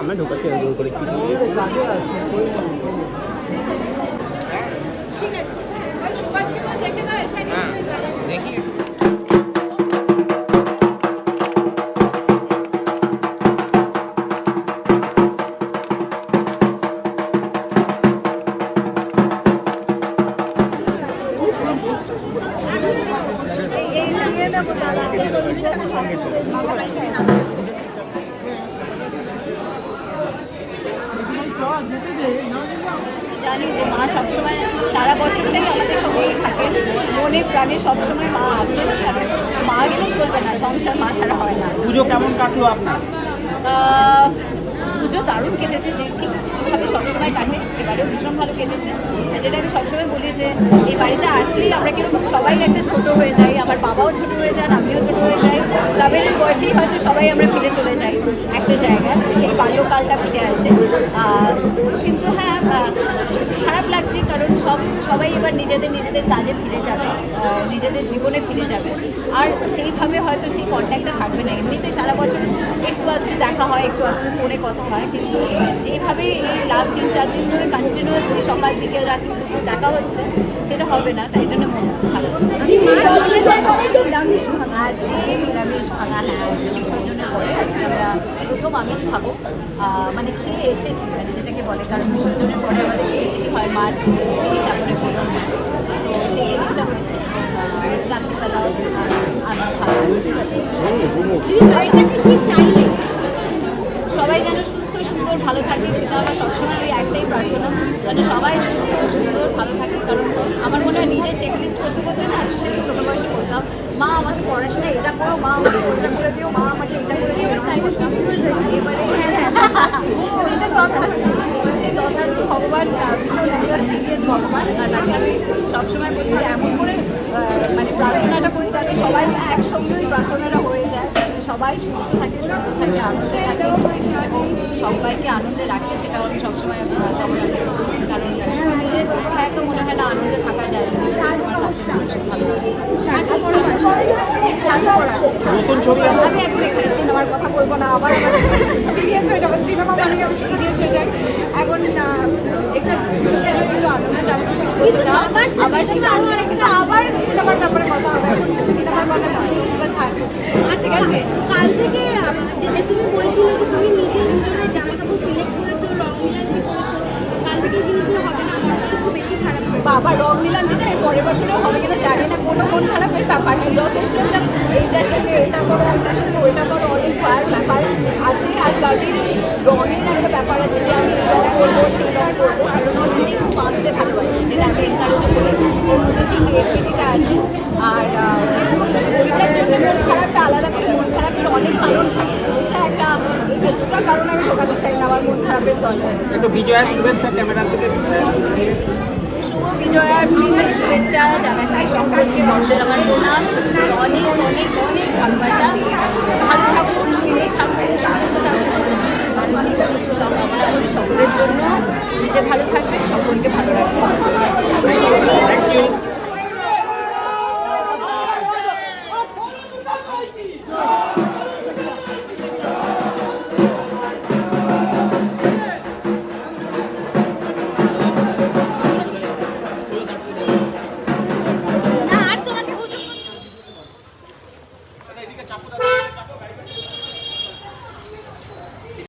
আমরা ঢোকাচ্ছি জোর করে কি দেখি। জানি যে মা সবসময় সারা বছরটাই আমাদের সঙ্গেই থাকে। মনে প্রাণে সবসময় মা আছে। মা গেলে চলবে না সংসার মা ছাড়া হয় না। পুজো কেমন কাটলো আপনার? পুজো দারুণ কেটেছে, যে ঠিকভাবে সবসময় কাটে, এবারেও ভীষণ ভালো কেটেছে। যেটা আমি সবসময় বলি যে, এই বাড়িতে আসলেই আমরা কীরকম সবাই একটা ছোট হয়ে যাই, আমার বাবাও ছোট হয়ে যান, আমিও ছোট হয়ে যাই। তবে বয়সেই হয়তো সবাই আমরা ফিরে চলে যাই একটা জায়গায়, সেই বাল্যকালটা ফিরে আসে। কিন্তু হ্যাঁ লাগছে কারণ সব সবাই এবার নিজেদের নিজেদের কাজে ফিরে যাবে নিজেদের জীবনে ফিরে যাবে। আর সেইভাবে হয়তো সেই কন্ট্যাক্টটা থাকবে না। এমনিতে সারা বছর একটু আধটু দেখা হয় একটু আধটু ফোনে কথা হয় কিন্তু যেভাবে এই লাস্ট তিন চার দিন ধরে কন্টিনিউয়াসলি সকাল বিকেল রাত দেখা হচ্ছে সেটা হবে না তাই জন্য মন ভালো আজকে নিরামিষ ভাঙা হ্যাঁ আজকে বিসর্জনের পরে আজকে আমরা প্রথম আমিষ খাব মানে খেয়ে এসেছি? মানে যেটাকে বলে কারণ বিসর্জনের পরে আমাদের হয়, মাছ তারপরে তো সেই জিনিসটা হয়েছে। সবাই যেন সুস্থ, সুন্দর, ভালো থাকে, সেটা আমার সবসময় ওই একটাই প্রার্থনা। যেন সবাই সুস্থ, সুন্দর, ভালো থাকে, কারণ আমার মনে হয় নিজের চেক লিস্ট করতে করতে না সেটা ছোটো বয়সে করতাম, মা, আমাকে পড়াশোনা এটা করো, মা, আমাকে করে দিও, মা, আমাকে এটা করে দিও। ভগবান ভীষণ একটা তাকে আমি সবসময় বলি যে এমন করে মানে প্রার্থনাটা করি যাতে সবাই একসঙ্গে প্রার্থনাটা হয়ে যায় সবাই সুস্থ থাকে সুন্দর থাকে আনন্দে থাকে এবং সবাইকে আনন্দে রাখে সেটাও আমি সবসময় আমি কামনা করি কারণ নিজের কোথায় তো মনে হয় না আনন্দে থাকা যায়। নতুন ছবি আসছে আমি এখন এখানে সিনেমার কথা বলব না আবার সিরিয়াস হয়ে যাব। সিনেমা মানে আমি সিরিয়াস হয়ে যাই। এখন একটু। আবার সিনেমার ব্যাপারে কথা হবে। সিনেমার কথা আচ্ছা কাল থেকে যেটা তুমি বলছিলে যে তুমি নিজে দুজনের জামা কাপড় সিলেক্ট করেছ রং মিলান্তি করেছ কাল থেকে জিনিসগুলো হবে না আমার একটু বেশি খারাপ বাবা রং মিলান দিতে পরের বছরে হবে কিনা জানি না। কোনো মন খারাপের ব্যাপার যথেষ্ট একটা এইটার সঙ্গে এটা করো ওইটার সঙ্গে ওইটা করো অনেক ব্যাপার আছে রঙের একটা ব্যাপার আছে যে আমি রং করব সেই রং করব কারণ নিজে খুব আঁকতে ভালোবাসি যেটা আমি এনকারেজ করি ওর সেই ক্রিয়েটিভিটিটা আছে আর ওইটার জন্য মন খারাপটা আলাদা করে মন খারাপের অনেক কারণ থাকে এটা একটা এক্সট্রা কারণ আমি ঢোকাতে চাই না আমার মন খারাপের দলে একটু বিজয়ের শুভেচ্ছা ক্যামেরা থেকে শুভ বিজয়ার প্রীতি, শুভেচ্ছা জানাচ্ছি সকলকে। বড়দের আমার প্রণাম। অনেক অনেক অনেক ভালোবাসা। ভালো থাকুন, সুখে থাকুন।